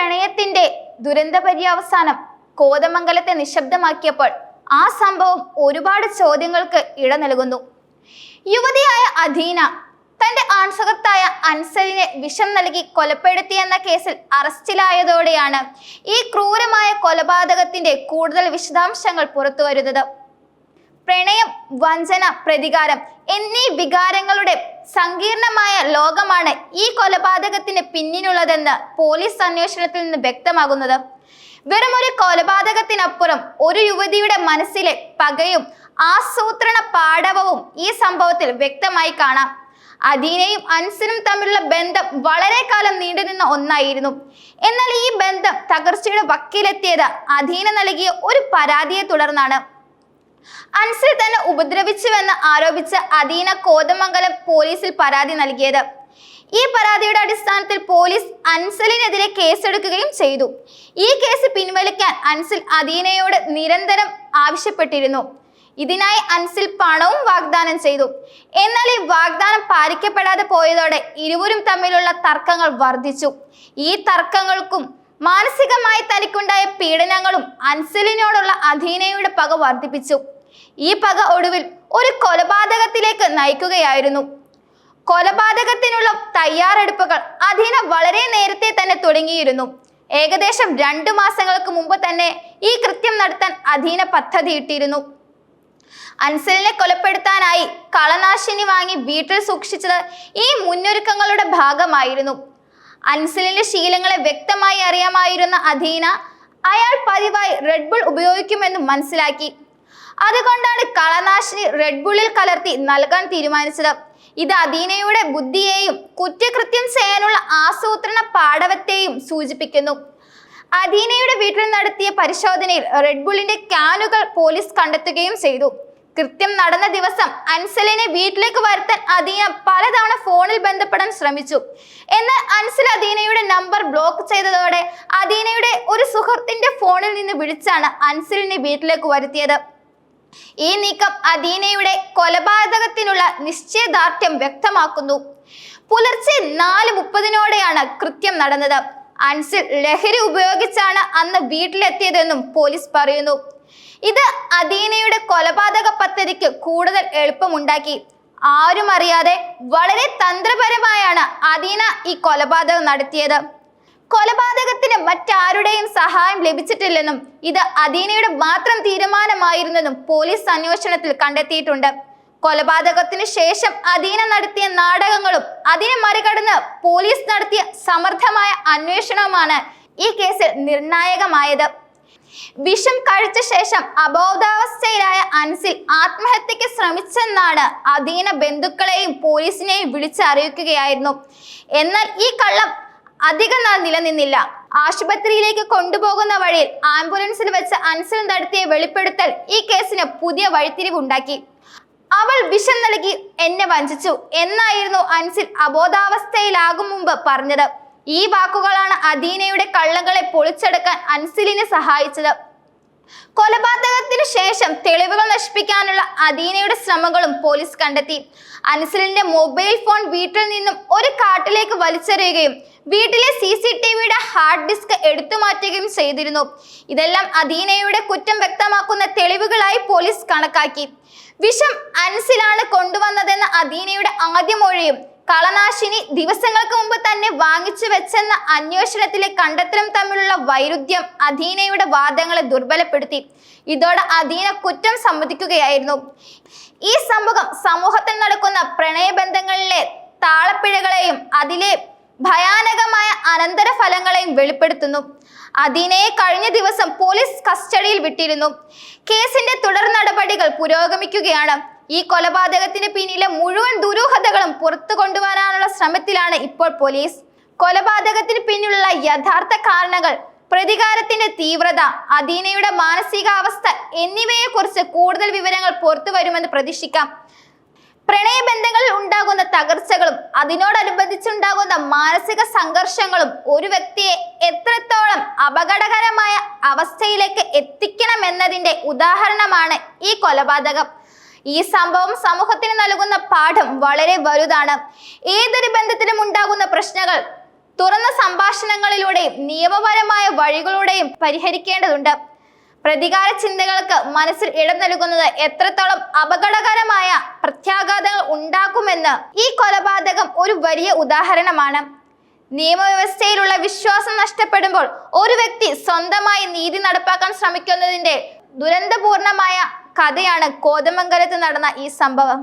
പ്രണയത്തിന്റെ ദുരന്ത പര്യവസാനം കോതമംഗലത്തെ നിശബ്ദമാക്കിയപ്പോൾ ആ സംഭവം ഒരുപാട് ചോദ്യങ്ങൾക്ക് ഇട നൽകുന്നു. യുവതിയായ അധീന തന്റെ ആൺസുഹൃത്തായ അൻസലിനെ വിഷം നൽകി കൊലപ്പെടുത്തിയെന്ന കേസിൽ അറസ്റ്റിലായതോടെയാണ് ഈ ക്രൂരമായ കൊലപാതകത്തിന്റെ കൂടുതൽ വിശദാംശങ്ങൾ പുറത്തുവരുന്നത്. പ്രണയം വഞ്ചന പ്രതികാരം എന്നീ വികാരങ്ങളുടെ സങ്കീർണമായ ലോകമാണ് ഈ കൊലപാതകത്തിന് പിന്നിലുള്ളതെന്ന് പോലീസ് അന്വേഷണത്തിൽ നിന്ന് വ്യക്തമാകുന്നത്. വെറും ഒരു കൊലപാതകത്തിനപ്പുറം ഒരു യുവതിയുടെ മനസ്സിലെ പകയും ആസൂത്രണ പാടവവും ഈ സംഭവത്തിൽ വ്യക്തമായി കാണാം. അദീനയും അൻസനും തമ്മിലുള്ള ബന്ധം വളരെ കാലം നീണ്ടുനിന്ന ഒന്നായിരുന്നു. എന്നാൽ ഈ ബന്ധം തകർച്ചയുടെ വക്കിലെത്തിയത് അധീന നൽകിയ ഒരു പരാതിയെ തുടർന്നാണ്. അൻസിൽ തന്നെ ഉപദ്രവിച്ചുവെന്ന് ആരോപിച്ച് അദീന കോതമംഗലം പോലീസിൽ പരാതി നൽകിയത്. ഈ പരാതിയുടെ അടിസ്ഥാനത്തിൽ പോലീസ് അൻസലിനെതിരെ കേസെടുക്കുകയും ചെയ്തു. ഈ കേസ് പിൻവലിക്കാൻ അൻസിൽ അദീനയോട് നിരന്തരം ആവശ്യപ്പെട്ടിരുന്നു. ഇതിനായി അൻസിൽ പണവും വാഗ്ദാനം ചെയ്തു. എന്നാൽ ഈ വാഗ്ദാനം പാലിക്കപ്പെടാതെ പോയതോടെ ഇരുവരും തമ്മിലുള്ള തർക്കങ്ങൾ വർദ്ധിച്ചു. ഈ തർക്കങ്ങൾക്കും മാനസികമായി തനിക്കുണ്ടായ പീഡനങ്ങളും അൻസലിനോടുള്ള അധീനയുടെ പക വർദ്ധിപ്പിച്ചു. ഈ പക ഒടുവിൽ ഒരു കൊലപാതകത്തിലേക്ക് നയിക്കുകയായിരുന്നു. കൊലപാതകത്തിനുള്ള തയ്യാറെടുപ്പുകൾ അധീന വളരെ നേരത്തെ തന്നെ തുടങ്ങിയിരുന്നു. ഏകദേശം രണ്ടു മാസങ്ങൾക്ക് മുമ്പ് തന്നെ ഈ കൃത്യം നടത്താൻ അധീന പദ്ധതിയിട്ടിരുന്നു അൻസലിനെ കൊലപ്പെടുത്താനായി കളനാശിനി വാങ്ങി വീട്ടിൽ സൂക്ഷിച്ചത് ഈ മുന്നൊരുക്കങ്ങളുടെ ഭാഗമായിരുന്നു. അൻസലിന്റെ ശീലങ്ങളെ വ്യക്തമായി അറിയാമായിരുന്ന അധീന അയാൾ പതിവായി റെഡ് ബുൾ ഉപയോഗിക്കുമെന്ന് മനസ്സിലാക്കി. അതുകൊണ്ടാണ് കളനാശിനി റെഡ് ബുള്ളിൽ കലർത്തി നൽകാൻ തീരുമാനിച്ചത്. ഇത് അദീനയുടെ ബുദ്ധിയെയും കുറ്റകൃത്യം ചെയ്യാനുള്ള ആസൂത്രണ പാടവത്തെയും സൂചിപ്പിക്കുന്നു. അദീനയുടെ വീട്ടിൽ നടത്തിയ പരിശോധനയിൽ റെഡ് ബുള്ളിന്റെ ക്യാനുകൾ പോലീസ് കണ്ടെത്തുകയും ചെയ്തു. കൃത്യം നടന്ന ദിവസം അൻസലിനെ വീട്ടിലേക്ക് വരുത്താൻ അദീന പലതവണ ഫോണിൽ ബന്ധപ്പെടാൻ ശ്രമിച്ചു. എന്നാൽ അൻസൽ അദീനയുടെ നമ്പർ ബ്ലോക്ക് ചെയ്തതോടെ അദീനയുടെ ഒരു സുഹൃത്തിന്റെ ഫോണിൽ നിന്ന് വിളിച്ചാണ് അൻസലിനെ വീട്ടിലേക്ക് വരുത്തിയത്. ഈ നീക്കം അദീനയുടെ കൊലപാതകത്തിനുള്ള നിശ്ചയദാർഢ്യം വ്യക്തമാക്കുന്നു. പുലർച്ചെ നാല് മുപ്പതിനോടെയാണ് കൃത്യം നടന്നത്. അൻസിൽ ലഹരി ഉപയോഗിച്ചാണ് അന്ന് വീട്ടിലെത്തിയതെന്നും പോലീസ് പറയുന്നു. ഇത് അദീനയുടെ കൊലപാതക പദ്ധതിക്ക് കൂടുതൽ എളുപ്പമുണ്ടാക്കി. ആരും അറിയാതെ വളരെ തന്ത്രപരമായാണ് അദീന ഈ കൊലപാതകം നടത്തിയത്. കൊലപാതകത്തിന് മറ്റാരുടെയും സഹായം ലഭിച്ചിട്ടില്ലെന്നും ഇത് അദീനയുടെ മാത്രം തീരുമാനമായിരുന്നെന്നും പോലീസ് അന്വേഷണത്തിൽ കണ്ടെത്തിയിട്ടുണ്ട്. കൊലപാതകത്തിന് ശേഷം അദീന നടത്തിയ നാടകങ്ങളും അതിനെ മറികടന്ന് പോലീസ് നടത്തിയ സമർത്ഥമായ അന്വേഷണവുമാണ് ഈ കേസിൽ നിർണായകമായത്. വിഷം കഴിച്ച ശേഷം അബോധാവസ്ഥയിലായ അൻസിൽ ആത്മഹത്യക്ക് ശ്രമിച്ചെന്നാണ് അധീന ബന്ധുക്കളെയും പോലീസിനെയും വിളിച്ചറിയിക്കുകയായിരുന്നു. എന്നാൽ ഈ കള്ളം അധികം നാൾ നിലനിന്നില്ല. ആശുപത്രിയിലേക്ക് കൊണ്ടുപോകുന്ന വഴിയിൽ ആംബുലൻസിൽ വെച്ച് അൻസിൽ നടത്തിയ വെളിപ്പെടുത്തൽ ഈ കേസിന് പുതിയ വഴിത്തിരിവുണ്ടാക്കി അവൾ വിഷം നൽകി എന്നെ വഞ്ചിച്ചു. എന്നായിരുന്നു അൻസിൽ അബോധാവസ്ഥയിലാകും മുമ്പ് പറഞ്ഞത്. ഈ വാക്കുകളാണ് അദീനയുടെ കള്ളങ്ങളെ പൊളിച്ചെടുക്കാൻ അൻസിലിനെ സഹായിച്ചത്. കൊലപാതകത്തിന് ശേഷം നശിപ്പിക്കാനുള്ള അദീനയുടെ ശ്രമങ്ങളും പോലീസ് കണ്ടെത്തി. അൻസിലിന്റെ മൊബൈൽ ഫോൺ വീട്ടിൽ നിന്നും ഒരു കാട്ടിലേക്ക് വലിച്ചെറിയുകയും വീട്ടിലെ സി സി ടി വിയുടെ ഹാർഡ് ഡിസ്ക് എടുത്തു മാറ്റുകയും ചെയ്തിരുന്നു. ഇതെല്ലാം അദീനയുടെ കുറ്റം വ്യക്തമാക്കുന്ന തെളിവുകളായി പോലീസ് കണക്കാക്കി. വിഷം അൻസിലാണ് കൊണ്ടുവന്നതെന്ന അദീനയുടെ ആദ്യ മൊഴിയും കളനാശിനി ദിവസങ്ങൾക്ക് മുമ്പ് തന്നെ വാങ്ങിച്ചു വെച്ചെന്ന അന്വേഷണത്തിലെ കണ്ടെത്തലും തമ്മിലുള്ള വൈരുദ്ധ്യം അധീനയുടെ വാദങ്ങളെ ദുർബലപ്പെടുത്തി. ഇതോടെ അധീന കുറ്റം സമ്മതിക്കുകയായിരുന്നു. ഈ സംഭവം സമൂഹത്തിൽ നടക്കുന്ന പ്രണയബന്ധങ്ങളിലെ താളപ്പിഴകളെയും അതിലെ ഭയാനകമായ അനന്തരഫലങ്ങളെയും വെളിപ്പെടുത്തുന്നു. അദീനയെ കഴിഞ്ഞ ദിവസം പോലീസ് കസ്റ്റഡിയിൽ വിട്ടിരുന്നു. കേസിന്റെ തുടർ നടപടികൾ പുരോഗമിക്കുകയാണ്. ഈ കൊലപാതകത്തിന് പിന്നിലെ മുഴുവൻ ദുരൂഹതകളും പുറത്തു കൊണ്ടുവരാനുള്ള ശ്രമത്തിലാണ് ഇപ്പോൾ പോലീസ്. കൊലപാതകത്തിന് പിന്നിലുള്ള യഥാർത്ഥ കാരണങ്ങൾ പ്രതികാരത്തിന്റെ തീവ്രത അദീനയുടെ മാനസികാവസ്ഥ എന്നിവയെക്കുറിച്ച് കൂടുതൽ വിവരങ്ങൾ പുറത്തു വരുമെന്ന് പ്രതീക്ഷിക്കാം. പ്രണയബന്ധങ്ങളിൽ ഉണ്ടാകുന്ന തകർച്ചകളും അതിനോടനുബന്ധിച്ചുണ്ടാകുന്ന മാനസിക സംഘർഷങ്ങളും ഒരു വ്യക്തിയെ എത്രത്തോളം അപകടകരമായ അവസ്ഥയിലേക്ക് എത്തിക്കണമെന്നതിന്റെ ഉദാഹരണമാണ് ഈ കൊലപാതകം. ഈ സംഭവം സമൂഹത്തിന് നൽകുന്ന പാഠം വളരെ വലുതാണ്. ഏതൊരു ബന്ധത്തിലും ഉണ്ടാകുന്ന പ്രശ്നങ്ങൾ തുറന്ന സംഭാഷണങ്ങളിലൂടെയും നിയമപരമായ വഴികളിലൂടെയും പരിഹരിക്കേണ്ടതുണ്ട്. പ്രതികാര ചിന്തകൾക്ക് മനസ്സിൽ ഇടം നൽകുന്നത് എത്രത്തോളം അപകടകരമായ പ്രത്യാഘാതങ്ങൾ ഉണ്ടാക്കുമെന്ന് ഈ കൊലപാതകം ഒരു വലിയ ഉദാഹരണമാണ്. നിയമവ്യവസ്ഥയിലുള്ള വിശ്വാസം നഷ്ടപ്പെടുമ്പോൾ ഒരു വ്യക്തി സ്വന്തമായി നീതി നടപ്പാക്കാൻ ശ്രമിക്കുന്നതിന്റെ ദുരന്തപൂർണമായ കഥയാണ് കോതമംഗലത്ത് നടന്ന ഈ സംഭവം.